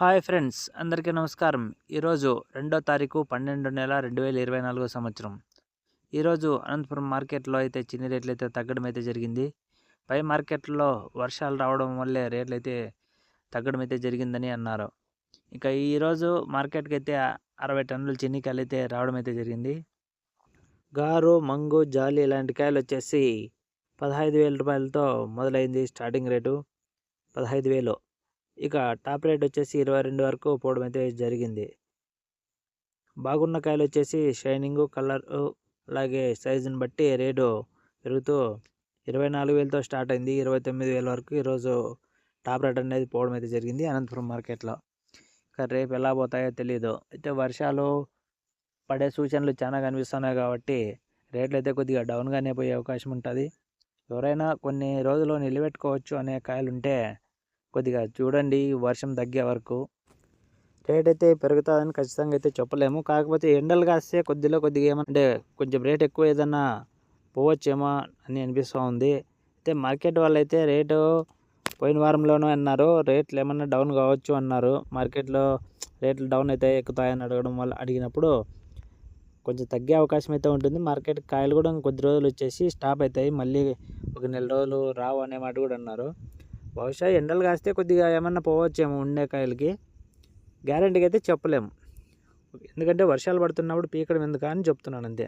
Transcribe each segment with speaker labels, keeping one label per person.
Speaker 1: Hi friends అందరికీ నమస్కారం. ఈరోజు రెండో తారీఖు పన్నెండు నెల రెండు వేల ఇరవై నాలుగో సంవత్సరం. ఈరోజు అనంతపురం మార్కెట్లో అయితే చిన్ని రేట్లు అయితే తగ్గడం అయితే జరిగింది. పై మార్కెట్లో వర్షాలు రావడం వల్లే రేట్లు అయితే తగ్గడం అయితే జరిగిందని అన్నారు. ఇక ఈరోజు మార్కెట్కి అయితే అరవై టన్నుల చిన్నికాయలు అయితే రావడం అయితే జరిగింది. గారు మంగు జాలి ఇలాంటి కాయలు వచ్చేసి పదహైదు వేల రూపాయలతో మొదలైంది స్టార్టింగ్ రేటు. పదహైదు వేలు. ఇక టాప్ రేట్ వచ్చేసి ఇరవై రెండు వరకు పోవడం అయితే జరిగింది. బాగున్న కాయలు వచ్చేసి షైనింగ్ కలర్ అలాగే సైజుని బట్టి రేటు పెరుగుతూ ఇరవై నాలుగు వేలతో స్టార్ట్ అయింది. ఇరవై తొమ్మిది వేల వరకు ఈరోజు టాప్ రేట్ అనేది పోవడం అయితే జరిగింది అనంతపురం మార్కెట్లో. ఇక రేపు ఎలా పోతాయో తెలియదు అయితే వర్షాలు పడే సూచనలు చాలా కనిపిస్తున్నాయి కాబట్టి రేట్లు అయితే కొద్దిగా డౌన్గానే పోయే అవకాశం ఉంటుంది. ఎవరైనా కొన్ని రోజులు నిలబెట్టుకోవచ్చు అనే కాయలు ఉంటే కొద్దిగా చూడండి వర్షం తగ్గే వరకు. రేట్ అయితే పెరుగుతుందని ఖచ్చితంగా అయితే చెప్పలేము. కాకపోతే ఎండలు కాస్తే కొద్దిలో కొద్దిగా ఏమంటే కొంచెం రేట్ ఎక్కువ ఏదన్నా పోవచ్చేమో అని అనిపిస్తూ ఉంది. అయితే మార్కెట్ వాళ్ళు అయితే రేటు పోయిన వారంలోనూ అన్నారు రేట్లు ఏమన్నా డౌన్ కావచ్చు అన్నారు. మార్కెట్లో రేట్లు డౌన్ అయితే ఎక్కుతాయని అడగడం వల్ల అడిగినప్పుడు కొంచెం తగ్గే అవకాశం అయితే ఉంటుంది. మార్కెట్ కాయలు కూడా కొద్ది రోజులు వచ్చేసి స్టాప్ అవుతాయి మళ్ళీ ఒక నెల రోజులు రావు అనే మాట కూడా అన్నారు. బహుశా ఎండలు కాస్తే కొద్దిగా ఏమన్నా పోవచ్చేమో ఉండే కాయలకి గ్యారంటీకి అయితే చెప్పలేము. ఎందుకంటే వర్షాలు పడుతున్నప్పుడు పీకడం ఎందుకు అని చెప్తున్నాను అంతే.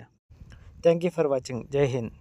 Speaker 1: థ్యాంక్ యూ ఫర్ వాచింగ్ జై హింద్